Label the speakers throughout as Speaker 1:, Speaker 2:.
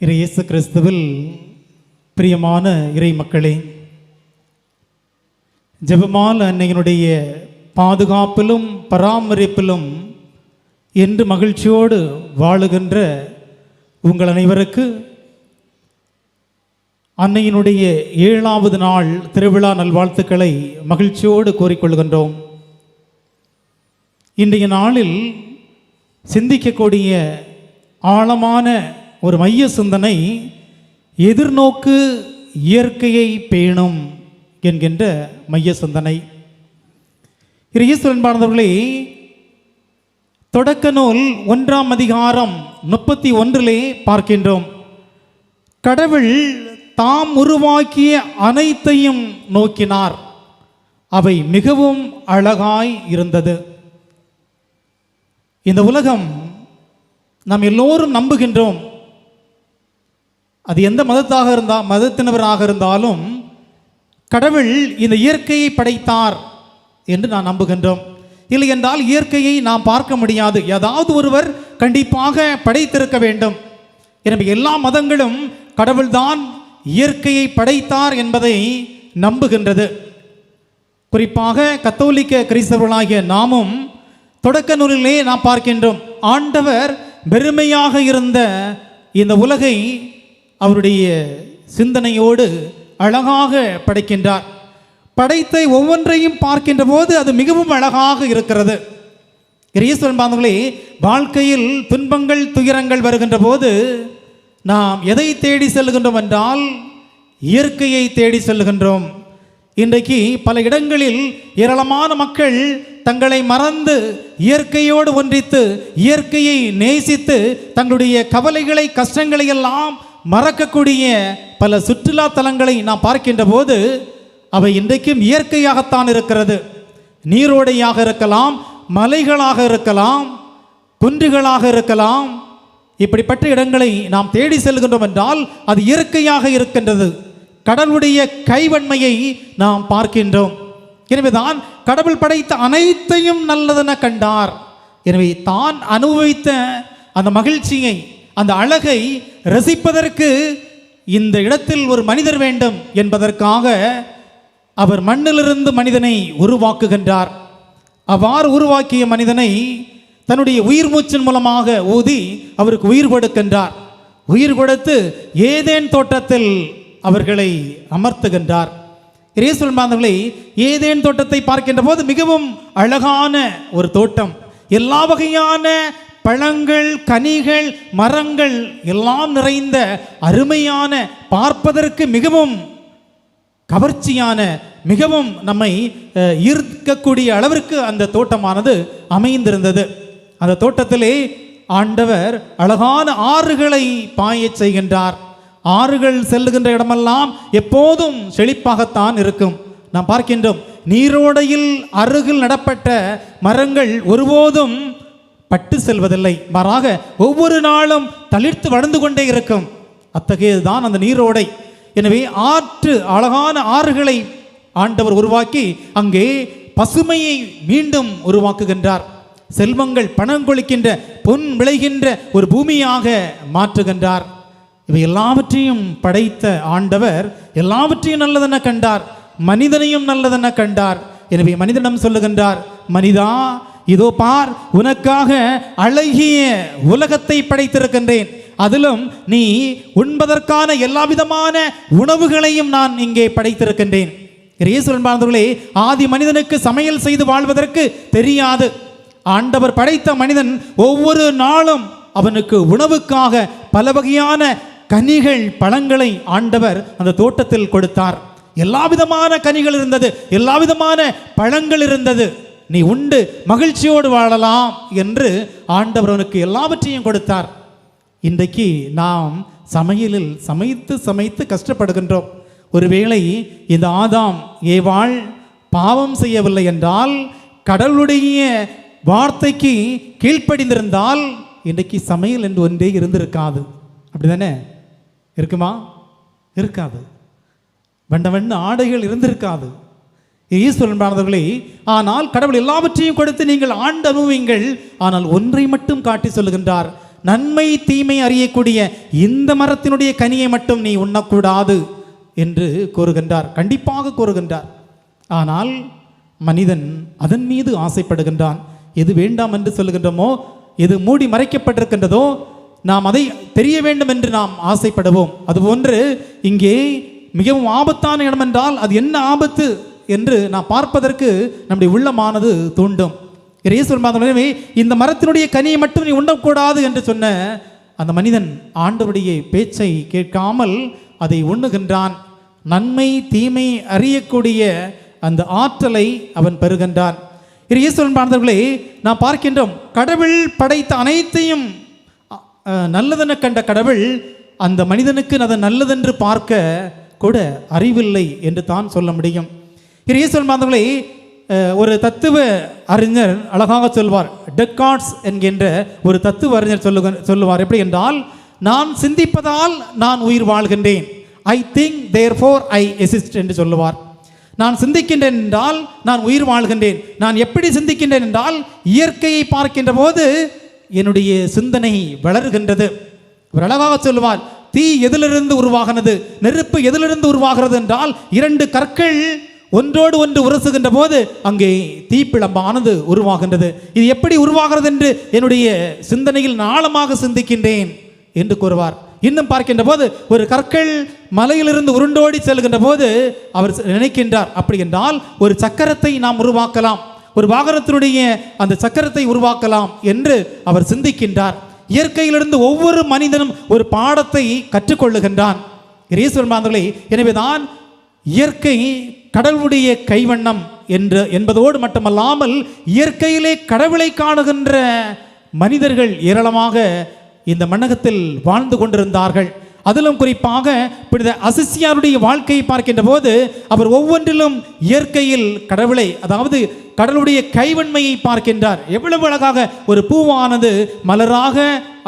Speaker 1: இறை இயேசு கிறிஸ்துவில் பிரியமான இறை மக்களே ஜெபமால் அன்னையினுடைய பாதுகாப்பிலும் பராமரிப்பிலும் என்று மகிழ்ச்சியோடு வாழுகின்ற உங்கள் அனைவருக்கு அன்னையினுடைய ஏழாவது நாள் திருவிழா நல்வாழ்த்துக்களை மகிழ்ச்சியோடு கூறிக்கொள்கின்றோம். இன்றைய நாளில் சிந்திக்கக்கூடிய ஆழமான ஒரு மைய சிந்தனை எதிர்நோக்கு இயற்கையை பேணும் என்கின்ற மைய சிந்தனை. இயேசுவன் பார்ந்தவர்களே தொடக்க நூல் ஒன்றாம் அதிகாரம் முப்பத்தி ஒன்றிலே பார்க்கின்றோம். கடவுள் தாம் உருவாக்கிய அனைத்தையும் நோக்கினார். அவை மிகவும் அழகாய் இருந்தது. இந்த உலகம் நாம் எல்லோரும் நம்புகின்றோம். அது எந்த மதத்தாக இருந்தால் மதத்தினவராக இருந்தாலும் கடவுள் இந்த இயற்கையை படைத்தார் என்று நான் நம்புகின்றோம். இல்லை என்றால் இயற்கையை நாம் பார்க்க முடியாது. ஏதாவது ஒருவர் கண்டிப்பாக படைத்திருக்க வேண்டும். எனவே எல்லா மதங்களும் கடவுள்தான் இயற்கையை படைத்தார் என்பதை நம்புகின்றது. குறிப்பாக கத்தோலிக்க கிறிஸ்தவர்களாகிய நாமும் தொடக்க நூலிலே நாம் பார்க்கின்றோம் ஆண்டவர் பெருமையாக இருந்த இந்த உலகை அவருடைய சிந்தனையோடு அழகாக படைக்கின்றார். படைத்த ஒவ்வொன்றையும் பார்க்கின்ற போது அது மிகவும் அழகாக இருக்கிறது. கிரீஸ்வரன் பாந்தங்களே வாழ்க்கையில் துன்பங்கள் துயரங்கள் வருகின்ற போது நாம் எதை தேடி செல்கின்றோம் என்றால் இயற்கையை தேடி செல்கின்றோம் இன்றைக்கு பல இடங்களில் ஏராளமான மக்கள் தங்களை மறந்து இயற்கையோடு ஒன்றித்து இயற்கையை நேசித்து தங்களுடைய கவலைகளை கஷ்டங்களை எல்லாம் மறக்கக்கூடிய பல சுற்றுலா தலங்களை நாம் பார்க்கின்ற போது அவை இன்றைக்கும் இயற்கையாகத்தான் இருக்கிறது. நீரோடையாக இருக்கலாம் மலைகளாக இருக்கலாம் குன்றுகளாக இருக்கலாம். இப்படிப்பட்ட இடங்களை நாம் தேடி செல்கின்றோம் என்றால் அது இயற்கையாக இருக்கின்றது. கடவுளுடைய கைவன்மையை நாம் பார்க்கின்றோம். எனவேதான் கடவுள் படைத்த அனைத்தையும் நல்லதென கண்டார். எனவே தான் அனுபவித்த அந்த மகிழ்ச்சியை அந்த அழகை ரசிப்பதற்கு இந்த இடத்தில் ஒரு மனிதர் வேண்டும் என்பதற்காக அவர் மண்ணிலிருந்து மனிதனை உருவாக்குகின்றார். அவ்வாறு உருவாக்கிய மனிதனை தன்னுடைய உயிர் மூச்சின் மூலமாக ஊதி அவருக்கு உயிர் கொடுக்கின்றார். உயிர் கொடுத்து ஏதேன் தோட்டத்தில் அவர்களை அமர்த்துகின்றார். இயேசுவின் பாந்தவர்களை ஏதேன் தோட்டத்தை பார்க்கின்ற போது மிகவும் அழகான ஒரு தோட்டம். எல்லா வகையான பழங்கள் கனிகள் மரங்கள் எல்லாம் நிறைந்த அருமையான பார்ப்பதற்கு மிகவும் கவர்ச்சியான மிகவும் நம்மை ஈர்க்கக்கூடிய அளவிற்கு அந்த தோட்டமானது அமைந்திருந்தது. அந்த தோட்டத்திலே ஆண்டவர் அழகான ஆறுகளை பாயச் செய்கின்றார். ஆறுகள் செல்லுகின்ற இடமெல்லாம் எப்போதும் செழிப்பாகத்தான் இருக்கும். நாம் பார்க்கின்றோம் நீரோடையில் அருகில் நடப்பட்ட மரங்கள் ஒருபோதும் பட்டு செல்வதில்லை. மாறாக ஒவ்வொரு நாளும் தளிர்த்து வளர்ந்து கொண்டே இருக்கும். அத்தகையதுதான் அந்த நீரோடை. எனவே ஆற்று அழகான ஆறுகளை ஆண்டவர் உருவாக்கி அங்கே பசுமையை மீண்டும் உருவாக்குகின்றார். செல்வங்கள் பணம் கொளிக்கின்ற பொன் விளைகின்ற ஒரு பூமியாக மாற்றுகின்றார். இவை எல்லாவற்றையும் படைத்த ஆண்டவர் எல்லாவற்றையும் நல்லதென கண்டார். மனிதனையும் நல்லதென கண்டார். எனவே மனிதனிடம் சொல்லுகின்றார் மனிதா இதோ பார் உனக்காக அழகிய உலகத்தை படைத்திருக்கின்றேன். அதிலும் நீ உண்பதற்கான எல்லா விதமான உணவுகளையும் நான் இங்கே படைத்திருக்கின்றேன். இயேசுவன் வாழ்ந்தவர்களே ஆதி மனிதனுக்கு சமையல் செய்து வாழ்வதற்கு தெரியாது. ஆண்டவர் படைத்த மனிதன் ஒவ்வொரு நாளும் அவனுக்கு உணவுக்காக பல வகையான கனிகள் பழங்களை ஆண்டவர் அந்த தோட்டத்தில் கொடுத்தார். எல்லா விதமான கனிகள் இருந்தது எல்லா விதமான பழங்கள் இருந்தது. நீ உண்டு மகிழ்ச்சியோடு வாழலாம் என்று ஆண்டவர் அவனுக்கு எல்லாவற்றையும் கொடுத்தார். இன்றைக்கு நாம் சமையலில் சமைத்து சமைத்து கஷ்டப்படுகின்றோம். ஒருவேளை இந்த ஆதாம் ஏவாள் பாவம் செய்யவில்லை என்றால் கடவுளுடைய வார்த்தைக்கு கீழ்ப்படிந்திருந்தால் இன்றைக்கு சமையல் என்று ஒன்றே இருந்திருக்காது. அப்படிதானே? இருக்குமா? இருக்காது. வண்ண வண்ண ஆடைகள் இருந்திருக்காது. ஈஸ்வரன்பானவர்களே ஆனால் கடவுள் எல்லாவற்றையும் கொடுத்து நீங்கள் ஆண்டு அனுபவிங்கள் ஆனால் ஒன்றை மட்டும் காட்டி சொல்லுகின்றார். நன்மை தீமை அறியக்கூடிய இந்த மரத்தினுடைய கனியை மட்டும் நீ உண்ணக்கூடாது என்று கூறுகின்றார். கண்டிப்பாக கூறுகின்றார். ஆனால் மனிதன் அதன் மீது ஆசைப்படுகின்றான். எது வேண்டாம் என்று சொல்லுகின்றோமோ எது மூடி மறைக்கப்பட்டிருக்கின்றதோ நாம் அதை தெரிய வேண்டும் என்று நாம் ஆசைப்படுவோம். அதுபோன்று இங்கே மிகவும் ஆபத்தான இடம் என்றால் அது என்ன ஆபத்து? என்று நாம் பார்ப்பதற்கு நம்முடைய உள்ளமானது தூண்டும். இயேசுவின் இந்த மரத்தினுடைய கனியை மட்டும் நீ உண்ணக்கூடாது என்று சொன்ன அந்த மனிதன் ஆண்டவருடைய பேச்சை கேட்காமல் அதை உண்ணுகின்றான். நன்மை தீமை அறியக்கூடிய அந்த ஆற்றலை அவன் பெறுகின்றான். இயேசுவின் பாந்தவர்களே நாம் பார்க்கின்றோம் கடவுள் படைத்த அனைத்தையும் நல்லதென கண்ட கடவுள் அந்த மனிதனுக்கு அதை நல்லதென்று பார்க்க கூட அறிவில்லை என்று தான் சொல்ல முடியும். இயேசுவின் பாந்தவர்களே ஒரு தத்துவ அறிஞர் அழகாக சொல்வார். டெக்கார்ட்ஸ் என்கின்ற ஒரு தத்துவ அறிஞர் சொல்லு சொல்லுவார். எப்படி என்றால் நான் சிந்திப்பதால் நான் உயிர் வாழ்கின்றேன். ஐ திங்க் தேர் ஃபோர் ஐ எசிஸ்ட் என்று சொல்லுவார். நான் சிந்திக்கின்றேன் என்றால் நான் உயிர் வாழ்கின்றேன். நான் எப்படி சிந்திக்கின்றேன் என்றால் இயற்கையை பார்க்கின்ற போது என்னுடைய சிந்தனை வளர்கின்றது. அவர் அழகாக சொல்லுவார். தீ எதிலிருந்து உருவாகினது? நெருப்பு எதிலிருந்து உருவாகிறது? என்றால் இரண்டு கற்கள் ஒன்றோடு ஒன்று உரசுகின்ற போது அங்கே தீப்பிழம்பானது உருவாகின்றது. இது எப்படி உருவாகிறது என்று என்னுடைய சிந்தனையில் நான் ஆழமாக சிந்திக்கின்றேன் என்று கூறுவார். இன்னும் பார்க்கின்ற போது ஒரு கற்கள் மலையிலிருந்து உருண்டோடி செல்கின்ற போது அவர் நினைக்கின்றார் அப்படி என்றால் ஒரு சக்கரத்தை நாம் உருவாக்கலாம். ஒரு வாகனத்தினுடைய அந்த சக்கரத்தை உருவாக்கலாம் என்று அவர் சிந்திக்கின்றார். இயற்கையிலிருந்து ஒவ்வொரு மனிதனும் ஒரு பாடத்தை கற்றுக்கொள்ளுகின்றான். இயேசுவன் எனவே எனவேதான் இயற்கை கடவுளுடைய கைவண்ணம் என்று என்பதோடு மட்டுமல்லாமல் இயற்கையிலே கடவுளை காணுகின்ற மனிதர்கள் ஏராளமாக இந்த மண்ணகத்தில் வாழ்ந்து கொண்டிருந்தார்கள். அதிலும் குறிப்பாக புனித அசிசியாருடைய வாழ்க்கையை பார்க்கின்ற போது அவர் ஒவ்வொன்றிலும் இயற்கையில் கடவுளை அதாவது கடலுடைய கைவன்மையை பார்க்கின்றார். எவ்வளவு அழகாக ஒரு பூவானது மலராக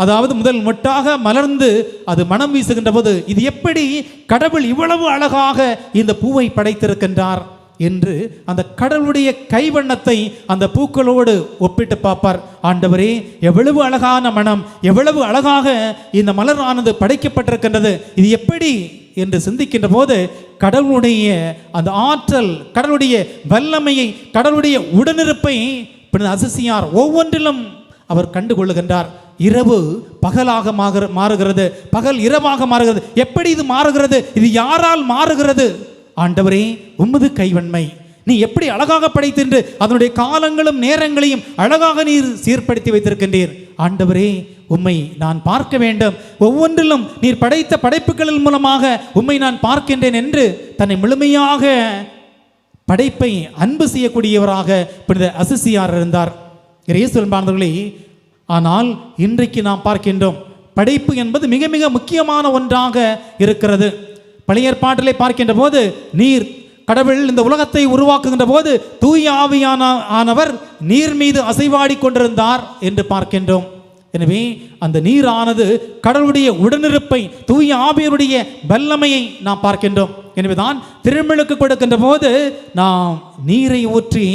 Speaker 1: அதாவது முதல் மொட்டாக மலர்ந்து அது மனம் வீசுகின்ற போது இது எப்படி கடவுள் இவ்வளவு அழகாக இந்த பூவை படைத்திருக்கின்றார் என்று அந்த கடவுளுடைய கைவண்ணத்தை அந்த பூக்களோடு ஒப்பிட்டு பார்ப்பார். ஆண்டவரே எவ்வளவு அழகான மனம் எவ்வளவு அழகாக இந்த மலரானது படைக்கப்பட்டிருக்கின்றது. இது எப்படி என்று சிந்திக்கின்ற போது கடவுளுடைய அந்த ஆற்றல் கடவுளுடைய வல்லமையை கடவுளுடைய உடனிருப்பை பின்னர் அசசியார் ஒவ்வொன்றிலும் அவர் கண்டுகொள்ளுகின்றார். இரவு பகலாக மாறு மாறுகிறது. பகல் இரவாக மாறுகிறது. எப்படி இது மாறுகிறது? இது யாரால் மாறுகிறது? ஆண்டவரே உமது கைவன்மை. நீ எப்படி அழகாக படைத்தின்று அதனுடைய காலங்களும் நேரங்களையும் அழகாக நீர் சீர்படுத்தி வைத்திருக்கின்றீர். ஆண்டவரே உம்மை நான் பார்க்க வேண்டும். ஒவ்வொன்றிலும் நீர் படைத்த படைப்புகளின் மூலமாக உம்மை நான் பார்க்கின்றேன் என்று தன்னை முழுமையாக படைப்பை அன்பு செய்யக்கூடியவராக புனித அசிசியார் இருந்தார். இயேசுவின் ஆனால் இன்றைக்கு நாம் பார்க்கின்றோம் படைப்பு என்பது மிக மிக முக்கியமான ஒன்றாக இருக்கிறது. பழைய ஏற்பாட்டிலே பார்க்கின்ற போது நீர் கடவுள் இந்த உலகத்தை உருவாக்குகின்ற போது தூய ஆவியான ஆனவர் நீர் மீது அசைவாடி கொண்டிருந்தார் என்று பார்க்கின்றோம். எனவே அந்த நீரானது கடவுளுடைய உடனிருப்பை தூய ஆவியருடைய வல்லமையை நாம் பார்க்கின்றோம். எனவேதான் திருமிழுக்கு கொடுக்கின்ற போது நாம் நீரை ஊற்றி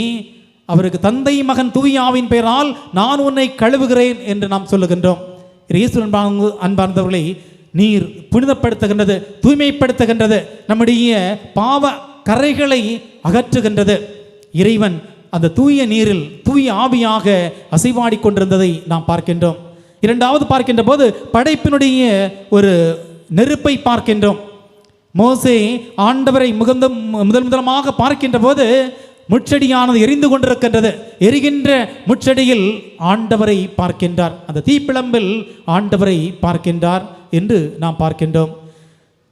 Speaker 1: அவருக்கு தந்தை மகன் தூய ஆவின் பெயரால் நான் உன்னை கழுவுகிறேன் என்று நாம் சொல்லுகின்றோம். இயேசு அன்பார்ந்த அன்பார்ந்தவர்களை நீர் புனிதப்படுத்துகின்றது தூய்மைப்படுத்துகின்றது. நம்முடைய பாவ கரைகளை அகற்றுகின்றது. இறைவன் அந்த தூய நீரில் தூய ஆவியாக அசைவாடி கொண்டிருந்ததை நாம் பார்க்கின்றோம். இரண்டாவது பார்க்கின்ற போது படைப்பினுடைய ஒரு நெருப்பை பார்க்கின்றோம். மோசே ஆண்டவரை முகந்த முதல் முதலமாக பார்க்கின்ற போது முச்செடியானது எரிந்து கொண்டிருக்கின்றது. எரிகின்ற முச்செடியில் ஆண்டவரை பார்க்கின்றார். அந்த தீப்பிழம்பில் ஆண்டவரை பார்க்கின்றார் என்று நாம் பார்க்கின்றோம்.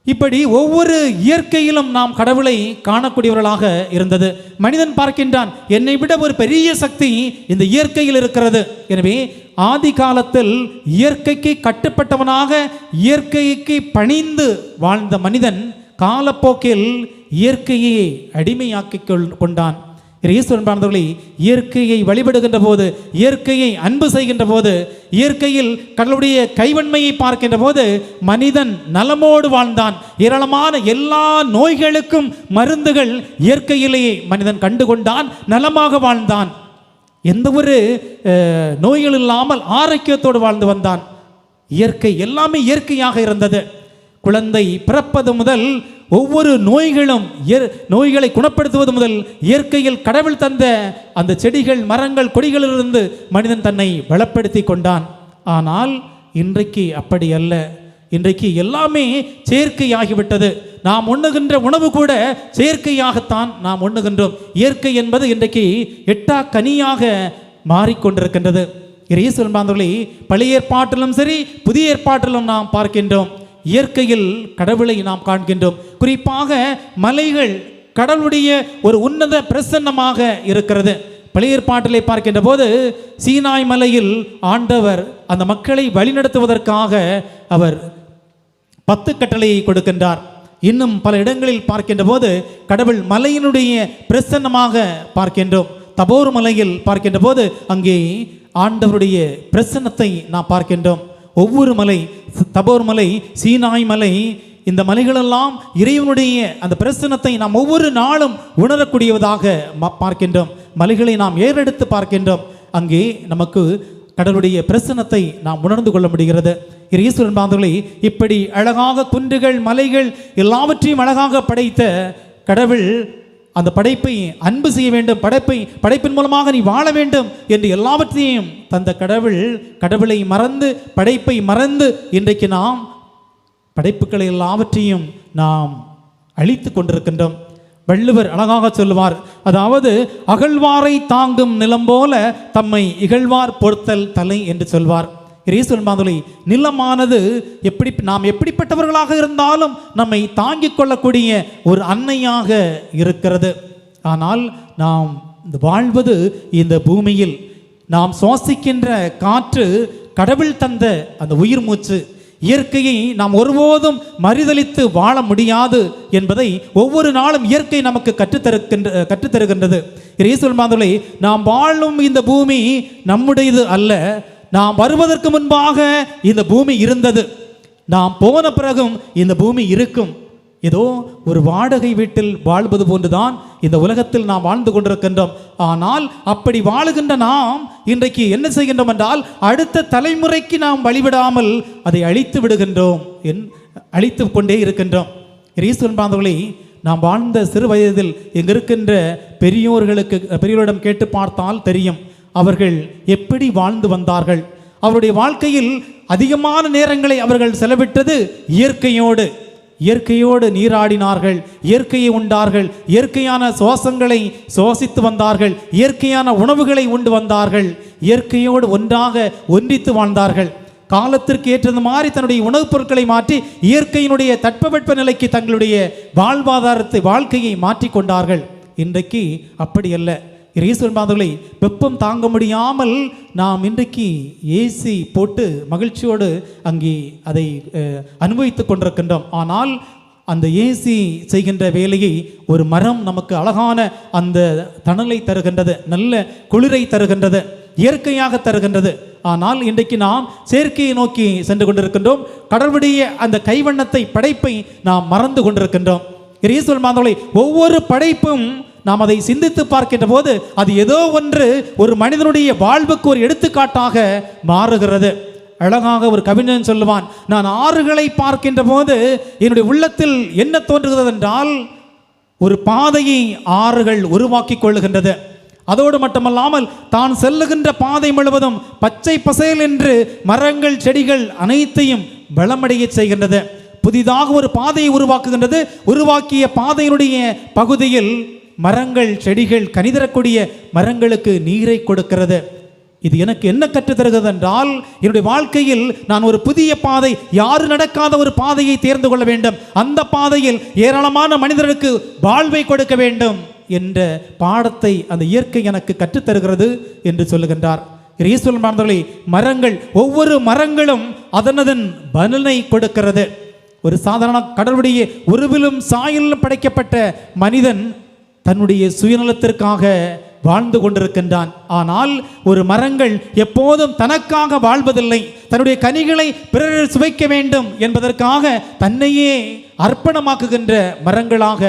Speaker 1: இப்படி ஒவ்வொரு இயற்கையிலும் நாம் கடவுளை காணக்கூடியவர்களாக இருந்தது. மனிதன் பார்க்கின்றான் என்னை விட ஒரு பெரிய சக்தி இந்த இயற்கையில் இருக்கிறது. எனவே ஆதி காலத்தில் இயற்கைக்கு கட்டுப்பட்டவனாக இயற்கைக்கு பணிந்து வாழ்ந்த மனிதன் காலப்போக்கில் இயற்கையை அடிமையாக்கி கொள்- கொண்டான். இயேசுவன் பார்ந்தவர்களே இயற்கையை வழிபடுகின்ற போது இயற்கையை அன்பு செய்கின்ற போது இயற்கையில் கடவுளுடைய கைவன்மையை பார்க்கின்ற போது மனிதன் நலமோடு வாழ்ந்தான். ஏராளமான எல்லா நோய்களுக்கும் மருந்துகள் இயற்கையிலேயே மனிதன் கண்டுகொண்டான் நலமாக வாழ்ந்தான். எந்த ஒரு நோய்கள் இல்லாமல் ஆரோக்கியத்தோடு வாழ்ந்து வந்தான். இயற்கை எல்லாமே இயற்கையாக இருந்தது. குழந்தை பிறப்பது முதல் ஒவ்வொரு நோய்களும் நோய்களை குணப்படுத்துவது முதல் இயற்கையில் கடவுள் தந்த அந்த செடிகள் மரங்கள் கொடிகளிலிருந்து மனிதன் தன்னை பலப்படுத்தி கொண்டான். ஆனால் இன்றைக்கு அப்படி அல்ல. இன்றைக்கு எல்லாமே செயற்கையாகிவிட்டது நாம் உண்ணுகின்ற உணவு கூட செயற்கையாகத்தான் நாம் உண்ணுகின்றோம். இயற்கை என்பது இன்றைக்கு எட்டா கனியாக மாறிக்கொண்டிருக்கின்றது. இயேசுவின் பாந்தவர்களே பழைய ஏற்பாட்டிலும் சரி புதிய ஏற்பாட்டிலும் நாம் பார்க்கின்றோம். இயற்கையில் கடவுளை நாம் காண்கின்றோம். குறிப்பாக மலைகள் கடவுளுடைய ஒரு உன்னத பிரசன்னமாக இருக்கிறது. பழைய ஏற்பாட்டிலே பார்க்கின்ற போது சீனாய் மலையில் ஆண்டவர் அந்த மக்களை வழிநடத்துவதற்காக அவர் பத்து கட்டளையை கொடுக்கின்றார். இன்னும் பல இடங்களில் பார்க்கின்ற போது கடவுள் மலையினுடைய பிரசன்னமாக பார்க்கின்றோம். தபோர் மலையில் பார்க்கின்ற போது அங்கே ஆண்டவருடைய பிரசன்னத்தை நாம் பார்க்கின்றோம். ஒவ்வொரு மலை தபோர் மலை சீனாய் மலை இந்த மலைகளெல்லாம் இறைவனுடைய அந்த பிரசன்னத்தை நாம் ஒவ்வொரு நாளும் உணரக்கூடியவதாக பார்க்கின்றோம். மலைகளை நாம் ஏறெடுத்து பார்க்கின்றோம். அங்கே நமக்கு கடவுளுடைய பிரசனத்தை நாம் உணர்ந்து கொள்ள முடிகிறது. ஈஸ்வரன் பாந்தவர்களை இப்படி அழகாக குன்றுகள் மலைகள் எல்லாவற்றையும் அழகாக படைத்த கடவுள் அந்த படைப்பை அன்பு செய்ய வேண்டும் படைப்பை படைப்பின் மூலமாக நீ வாழ வேண்டும் என்று எல்லாவற்றையும் தந்த கடவுள் கடவுளை மறந்து படைப்பை மறந்து இன்றைக்கு நாம் படைப்புகளை எல்லாவற்றையும் நாம் அழித்து கொண்டிருக்கின்றோம். வள்ளுவர் அழகாக சொல்லுவார் அதாவது அகழ்வாரை தாங்கும் நிலம் போல தம்மை இகழ்வார் பொறுத்தல் தலை என்று சொல்வார். இயேசுவின் மாதுளை நிலமானது எப்படி நாம் எப்படிப்பட்டவர்களாக இருந்தாலும் நம்மை தாங்கிக் கொள்ளக்கூடிய ஒரு அன்னையாக இருக்கிறது. ஆனால் நாம் இந்த வாழ்வது இந்த பூமியில் நாம் சுவாசிக்கின்ற காற்று கடவுள் தந்த அந்த உயிர் மூச்சு இயற்கையை நாம் ஒருபோதும் மறுதளித்து வாழ முடியாது என்பதை ஒவ்வொரு நாளும் இயற்கை நமக்கு கற்றுத்தருக்கின்ற கற்றுத்தருகின்றது. இயேசுல் மாதுளை நாம் வாழும் இந்த பூமி நம்முடையது அல்ல நாம் வருவதற்கு முன்பாக இந்த பூமி இருந்தது. நாம் போன பிறகும் இந்த பூமி இருக்கும். ஏதோ ஒரு வாடகை வீட்டில் வாழ்வது போன்றுதான் இந்த உலகத்தில் நாம் வாழ்ந்து கொண்டிருக்கின்றோம். ஆனால் அப்படி வாழுகின்ற நாம் இன்றைக்கு என்ன செய்கின்றோம் என்றால் அடுத்த தலைமுறைக்கு நாம் வழிவிடாமல் அதை அழித்து விடுகின்றோம் என் அழித்து கொண்டே இருக்கின்றோம். ரீசன் பாந்தவளை நாம் வாழ்ந்த சிறு வயதில் இங்கிருக்கின்ற பெரியோர்களுக்கு பெரியோரிடம் கேட்டு பார்த்தால் தெரியும். அவர்கள் எப்படி வாழ்ந்து வந்தார்கள்? அவருடைய வாழ்க்கையில் அதிகமான நேரங்களை அவர்கள் செலவிட்டது இயற்கையோடு. இயற்கையோடு நீராடினார்கள் இயற்கையை உண்டார்கள் இயற்கையான சுவாசங்களை சுவாசித்து வந்தார்கள் இயற்கையான உணவுகளை உண்டு வந்தார்கள் இயற்கையோடு ஒன்றாக ஒன்றித்து வாழ்ந்தார்கள். காலத்திற்கு ஏற்றது மாதிரி தன்னுடைய உணவுப் பொருட்களை மாற்றி இயற்கையினுடைய தட்பவெட்ப நிலைக்கு தங்களுடைய வாழ்வாதாரத்தை வாழ்க்கையை மாற்றிக்கொண்டார்கள் இன்றைக்கு அப்படி அல்ல. ஈஸ்வரன் பாதங்களை வெப்பம் தாங்க முடியாமல் நாம் இன்றைக்கு ஏசி போட்டு மகிழ்ச்சியோடு அங்கே அதை அனுபவித்து அனுபவித்துக் கொண்டிருக்கின்றோம். ஆனால் அந்த ஏசி செய்கின்ற வேலையை ஒரு மரம் நமக்கு அழகான அந்த தணலை தருகின்றது நல்ல குளிரை தருகின்றது இயற்கையாக தருகின்றது. ஆனால் இன்றைக்கு நாம் செயற்கையை நோக்கி சென்று கொண்டிருக்கின்றோம். கடவுளுடைய அந்த கைவண்ணத்தை படைப்பை நாம் மறந்து கொண்டிருக்கின்றோம். ஈஸ்வரன் மாதவளை ஒவ்வொரு படைப்பும் நாம் அதை சிந்தித்து பார்க்கின்ற போது அது ஏதோ ஒன்று ஒரு மனிதனுடைய வாழ்வுக்கு ஒரு எடுத்துக்காட்டாக மாறுகிறது. அழகாக ஒரு கவிஞன் சொல்லுவான் நான் ஆறுகளை பார்க்கின்ற போது என்னுடைய உள்ளத்தில் என்ன தோன்றுகிறது என்றால் ஒரு பாதையை ஆறுகள் உருவாக்கி கொள்ளுகின்றது. அதோடு மட்டுமல்லாமல் தான் செல்லுகின்ற பாதை முழுவதும் பச்சை பசேல் என்று மரங்கள் செடிகள் அனைத்தையும் வளமடைய செய்கின்றது. புதிதாக ஒரு பாதையை உருவாக்குகின்றது. உருவாக்கிய பாதையினுடைய பகுதியில் மரங்கள் செடிகள் கனிதரக்கூடிய மரங்களுக்கு நீரை கொடுக்கிறது. இது எனக்கு என்ன கற்றுத் தருகிறது என்றால் என்னுடைய வாழ்க்கையில் நான் ஒரு புதிய பாதை யாரு நடக்காத ஒரு பாதையை தேர்ந்து கொள்ள வேண்டும். அந்த பாதையில் ஏராளமான மனிதர்களுக்கு வாழ்வை கொடுக்க வேண்டும் என்ற பாடத்தை அந்த இயற்கை எனக்கு கற்றுத்தருகிறது என்று சொல்லுகின்றார். ஈஸ்வரன் மாணவர்களை மரங்கள் ஒவ்வொரு மரங்களும் அதனதன் பலனை கொடுக்கிறது. ஒரு சாதாரண கடவுளுடைய உருவிலும் சாயலிலும் படைக்கப்பட்ட மனிதன் தன்னுடைய சுயநலத்திற்காக வாழ்ந்து கொண்டிருக்கின்றான். ஆனால் ஒரு மரங்கள் எப்போதும் தனக்காக வாழ்வதில்லை. தன்னுடைய கனிகளை பிறர் சுவைக்க வேண்டும் என்பதற்காக தன்னையே அர்ப்பணமாக்குகின்ற மரங்களாக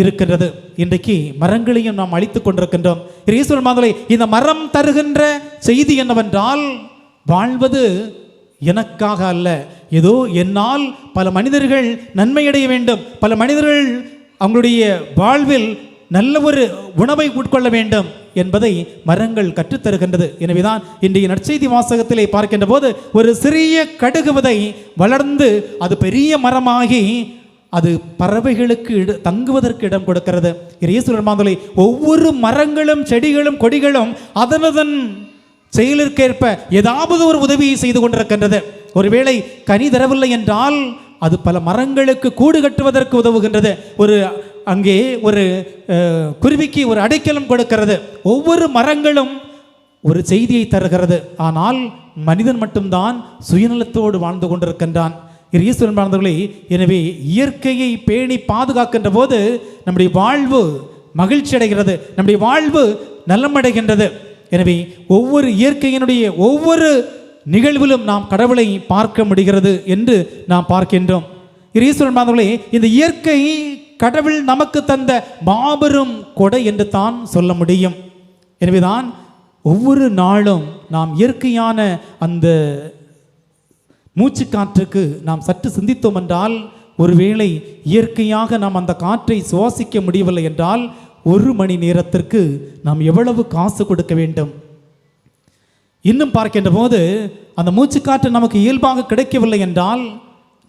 Speaker 1: இருக்கின்றது. இன்றைக்கு மரங்களையும் நாம் அழித்துக் கொண்டிருக்கின்றோம். ஈஸ்வரன் மாதலை இந்த மரம் தருகின்ற செய்தி என்னவென்றால் வாழ்வது எனக்காக அல்ல. ஏதோ என்னால் பல மனிதர்கள் நன்மையடைய வேண்டும். பல மனிதர்கள் அவங்களுடைய வாழ்வில் நல்ல ஒரு உணவை உட்கொள்ள வேண்டும் என்பதை மரங்கள் கற்றுத்தருகின்றது. எனவேதான் இன்றைய நற்செய்தி வாசகத்திலே பார்க்கின்ற போது ஒரு சிறிய கடுகு விதை வளர்ந்து அது பெரிய மரமாகி அது பறவைகளுக்கு இட தங்குவதற்கு இடம் கொடுக்கிறது. இறையசுரமாந்தலை ஒவ்வொரு மரங்களும் செடிகளும் கொடிகளும் அதனதன் செயலிற்கேற்ப ஏதாவது ஒரு உதவியை செய்து கொண்டிருக்கின்றது. ஒருவேளை கனி தரவில்லை என்றால் அது பல மரங்களுக்கு கூடு கட்டுவதற்கு உதவுகின்றது. ஒரு அங்கே ஒரு குருவிக்கு ஒரு அடைக்கலம் கொடுக்கிறது. ஒவ்வொரு மரங்களும் ஒரு செய்தியை தருகிறது. ஆனால் மனிதன் மட்டும்தான் சுயநலத்தோடு வாழ்ந்து கொண்டிருக்கின்றான். ஈஸ்வரன் வாழ்ந்தவர்களை எனவே இயற்கையை பேணி பாதுகாக்கின்ற போது நம்முடைய வாழ்வு மகிழ்ச்சி அடைகிறது. நம்முடைய வாழ்வு நலமடைகின்றது. எனவே ஒவ்வொரு இயற்கையினுடைய ஒவ்வொரு நிகழ்விலும் நாம் கடவுளை பார்க்க முடிகிறது என்று நாம் பார்க்கின்றோம். ஈஸ்வரன் பாந்தவர்களே இந்த இயற்கை கடவுள் நமக்கு தந்த மாபெரும் கொடை என்று தான் சொல்ல முடியும். எனவேதான் ஒவ்வொரு நாளும் நாம் இயற்கையான அந்த மூச்சு காற்றுக்கு நாம் சற்று சிந்தித்தோம் என்றால் ஒருவேளை இயற்கையாக நாம் அந்த காற்றை சுவாசிக்க முடியவில்லை என்றால் ஒரு மணி நேரத்திற்கு நாம் எவ்வளவு காசு கொடுக்க வேண்டும்? இன்னும் பார்க்கின்ற போது அந்த மூச்சுக்காற்று நமக்கு இயல்பாக கிடைக்கவில்லை என்றால்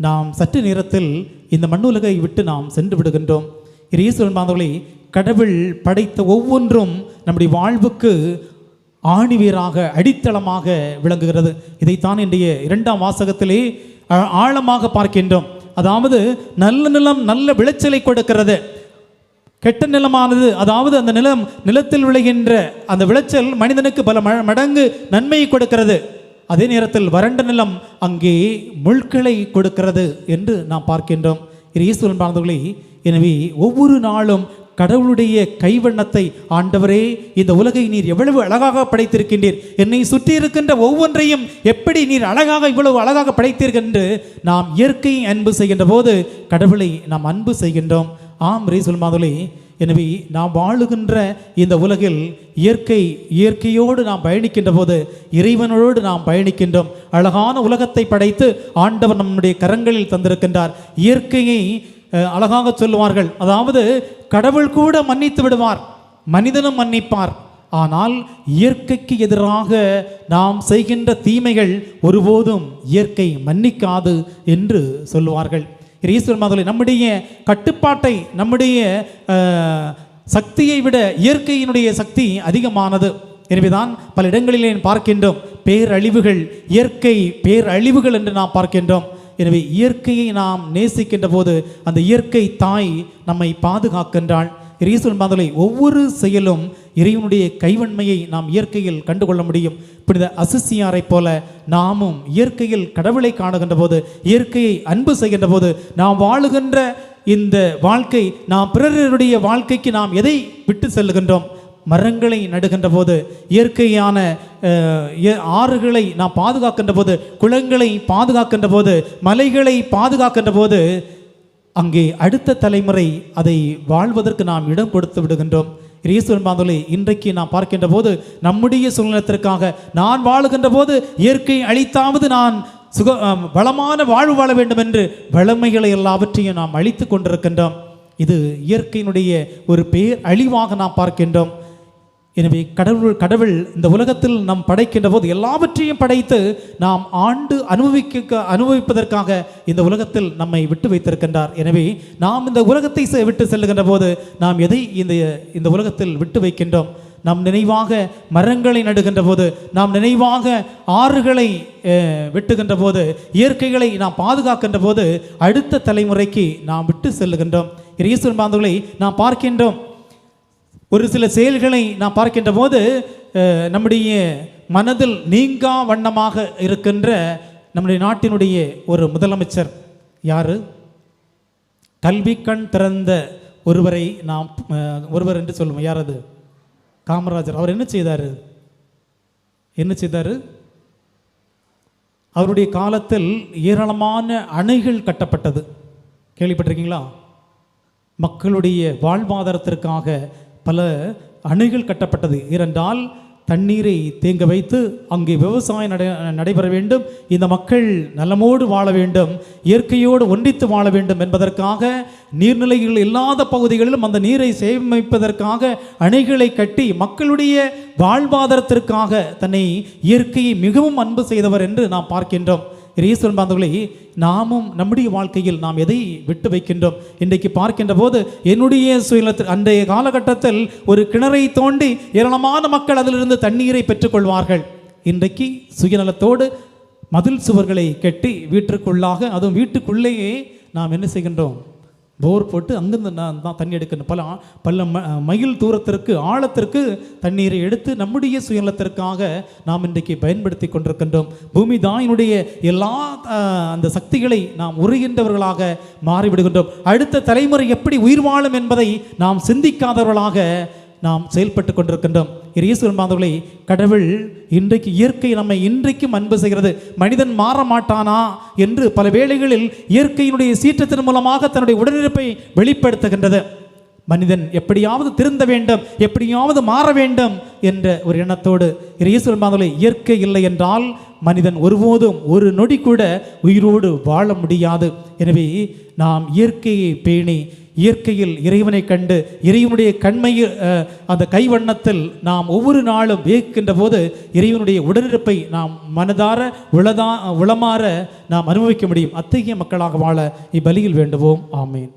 Speaker 1: நாம் சற்று நேரத்தில் இந்த மண்ணுலகை விட்டு நாம் சென்று விடுகின்றோம். ஈஸ்வரன் பாந்தவளை கடவுள் படைத்த ஒவ்வொன்றும் நம்முடைய வாழ்வுக்கு ஆணிவேராக அடித்தளமாக விளங்குகிறது. இதைத்தான் இன்றைய இரண்டாம் வாசகத்திலே ஆழமாக பார்க்கின்றோம். அதாவது நல்ல நிலம் நல்ல விளைச்சலை கொடுக்கிறது. கெட்ட நிலமானது அதாவது அந்த நிலம் நிலத்தில் விளைகின்ற அந்த விளைச்சல் மனிதனுக்கு பல ம- மடங்கு நன்மையை கொடுக்கிறது. அதே நேரத்தில் வறண்ட நிலம் அங்கே முள்களை கொடுக்கிறது என்று நாம் பார்க்கின்றோம். இது ஈஸ்வரன் பார்ந்தவர்களே எனவே ஒவ்வொரு நாளும் கடவுளுடைய கைவண்ணத்தை ஆண்டவரே இந்த உலகை நீர் எவ்வளவு அழகாக படைத்திருக்கின்றீர். என்னை சுற்றி இருக்கின்ற ஒவ்வொன்றையும் எப்படி நீர் அழகாக இவ்வளவு அழகாக படைத்தீர்கள் என்று நாம் இயற்கையை அன்பு செய்கின்ற போது கடவுளை நாம் அன்பு செய்கின்றோம். ஆம் ரீசுல் மாதுளே எனவே நாம் வாழுகின்ற இந்த உலகில் இயற்கை இயற்கையோடு நாம் பயணிக்கின்ற போது இறைவனோடு நாம் பயணிக்கின்றோம். அழகான உலகத்தை படைத்து ஆண்டவர் நம்முடைய கரங்களில் தந்திருக்கின்றார். இயற்கையை அஹ், அழகாக சொல்லுவார்கள். அதாவது கடவுள் கூட மன்னித்து விடுவார். மனிதனும் மன்னிப்பார். ஆனால் இயற்கைக்கு எதிராக நாம் செய்கின்ற தீமைகள் ஒருபோதும் இயற்கை மன்னிக்காது என்று சொல்லுவார்கள். ஈஸ்வர மாதலை நம்முடைய கட்டுப்பாட்டை நம்முடைய சக்தியை விட இயற்கையினுடைய சக்தி அதிகமானது. எனவேதான் பல இடங்களிலே பார்க்கின்றோம் பேரழிவுகள் இயற்கை பேரழிவுகள் என்று நாம் பார்க்கின்றோம். எனவே இயற்கையை நாம் நேசிக்கின்ற போது அந்த இயற்கை தாய் நம்மை பாதுகாக்கின்றாள். ஈஸ்வரன் மாதலை ஒவ்வொரு செயலும் இறைவனுடைய கைவன்மையை நாம் இயற்கையில் கண்டுகொள்ள முடியும். புனித அசிசியாரைப் போல நாமும் இயற்கையில் கடவுளை காணுகின்ற போது இயற்கையை அன்பு செய்கின்ற போது நாம் வாழுகின்ற இந்த வாழ்க்கை நாம் பிறருடைய வாழ்க்கைக்கு நாம் எதை விட்டு செல்லுகின்றோம்? மரங்களை நடுகின்ற போது இயற்கையான இய- ஆறுகளை நாம் பாதுகாக்கின்ற போது குளங்களை பாதுகாக்கின்ற போது மலைகளை பாதுகாக்கின்ற போது அங்கே அடுத்த தலைமுறை அதை வாழ்வதற்கு நாம் இடம் கொடுத்து விடுகின்றோம். ஈஸ்வரன் பாந்தோலை இன்றைக்கு நாம் பார்க்கின்ற போது நம்முடைய சுதந்திரத்திற்காக நான் வாழுகின்ற போது இயற்கை அழித்தாவது நான் சுக வளமான வாழ்வு வாழ வேண்டும் என்று வளமைகளை எல்லாவற்றையும் நாம் அழித்து கொண்டிருக்கின்றோம். இது இயற்கையினுடைய ஒரு பேர் அழிவாக நாம் பார்க்கின்றோம். எனவே கடவுள் கடவுள் இந்த உலகத்தில் நாம் படைக்கின்ற போது எல்லாவற்றையும் படைத்து நாம் ஆண்டு அனுபவிக்க அனுபவிப்பதற்காக இந்த உலகத்தில் நம்மை விட்டு வைத்திருக்கின்றார். எனவே நாம் இந்த உலகத்தை செ- விட்டு செல்லுகின்ற போது நாம் எதை இந்த இந்த உலகத்தில் விட்டு வைக்கின்றோம்? நாம் நினைவாக மரங்களை நடுகின்ற போது நாம் நினைவாக ஆறுகளை வெட்டுகின்ற போது இயற்கைகளை நாம் பாதுகாக்கின்ற போது அடுத்த தலைமுறைக்கு நாம் விட்டு செல்லுகின்றோம். ஈஸ்வரன் பாந்தவர்களை நாம் பார்க்கின்றோம். ஒரு சில செயல்களை நான் பார்க்கின்ற போது நம்முடைய மனதில் நீங்கா வண்ணமாக இருக்கின்ற நம்முடைய நாட்டினுடைய ஒரு முதலமைச்சர் யார்? கல்வி கண் திறந்த ஒருவரை நாம் ஒருவர் என்று சொல்லுவோம். யார் அது? காமராஜர். அவர் என்ன செய்தார்? என்ன செய்தார்? அவருடைய காலத்தில் ஏராளமான அணைகள் கட்டப்பட்டது. கேள்விப்பட்டிருக்கீங்களா? மக்களுடைய வாழ்வாதாரத்திற்காக பல அணைகள் கட்டப்பட்டது. இரண்டால் தண்ணீரை தேங்க வைத்து அங்கே விவசாயம் நடை நடைபெற வேண்டும். இந்த மக்கள் நலமோடு வாழ வேண்டும். இயற்கையோடு ஒன்றித்து வாழ வேண்டும் என்பதற்காக நீர்நிலைகள் இல்லாத பகுதிகளிலும் அந்த நீரை சேமிப்பதற்காக அணைகளை கட்டி மக்களுடைய வாழ்வாதாரத்திற்காக தன்னை இயற்கையை மிகவும் அன்பு செய்தவர் என்று நாம் பார்க்கின்றோம். ஈஸ்வரன் பாந்தவர்களே நாமும் நம்முடைய வாழ்க்கையில் நாம் எதை விட்டு வைக்கின்றோம்? இன்றைக்கு பார்க்கின்ற போது என்னுடைய சுயலத்தில் அன்றைய காலகட்டத்தில் ஒரு கிணறை தோண்டி ஏராளமான மக்கள் அதிலிருந்து தண்ணீரை பெற்றுக்கொள்வார்கள். இன்றைக்கு சுயநலத்தோடு மதில் சுவர்களை கட்டி வீட்டிற்குள்ளாக அதுவும் வீட்டுக்குள்ளேயே நாம் என்ன செய்கின்றோம்? போர் போட்டு அங்கிருந்து நான் தான் தண்ணி எடுக்கணும். பல பல ம- மயில் தூரத்திற்கு ஆழத்திற்கு தண்ணீரை எடுத்து நம்முடைய சுயநலத்திற்காக நாம் இன்றைக்கு பயன்படுத்தி கொண்டிருக்கின்றோம். பூமி தாயினுடைய எல்லா அந்த சக்திகளை நாம் உருகின்றவர்களாக மாறிவிடுகின்றோம். அடுத்த தலைமுறை எப்படி உயிர் வாழும் என்பதை நாம் சிந்திக்காதவர்களாக நாம் செயல்பட்டு கொண்டிருக்கின்றோம். இயேசுவின் பாந்தவர்களை கடவுள் இன்றைக்கு இயற்கை நம்மை இன்றைக்கும் அன்பு செய்கிறது. மனிதன் மாற மாட்டானா என்று பல வேளைகளில் இயற்கையினுடைய சீற்றத்தின் மூலமாக தன்னுடைய உடனிருப்பை வெளிப்படுத்துகின்றது. மனிதன் எப்படியாவது திருந்த வேண்டும் எப்படியாவது மாற வேண்டும் என்ற ஒரு எண்ணத்தோடு இயேசுவின் பாந்தவர்களை இயற்கை இல்லை என்றால் மனிதன் ஒருபோதும் ஒரு நொடி கூட உயிரோடு வாழ முடியாது. எனவே நாம் இயற்கையை பேணி இயற்கையில் இறைவனை கண்டு இறைவனுடைய கண்மையில் அந்த கைவண்ணத்தில் நாம் ஒவ்வொரு நாளும் வியக்கின்ற போது இறைவனுடைய உடனிருப்பை நாம் மனதார உளதா உளமாற நாம் அனுபவிக்க முடியும். அத்தகைய மக்களாக வாழ இப்பலியில் வேண்டுவோம். ஆமேன்.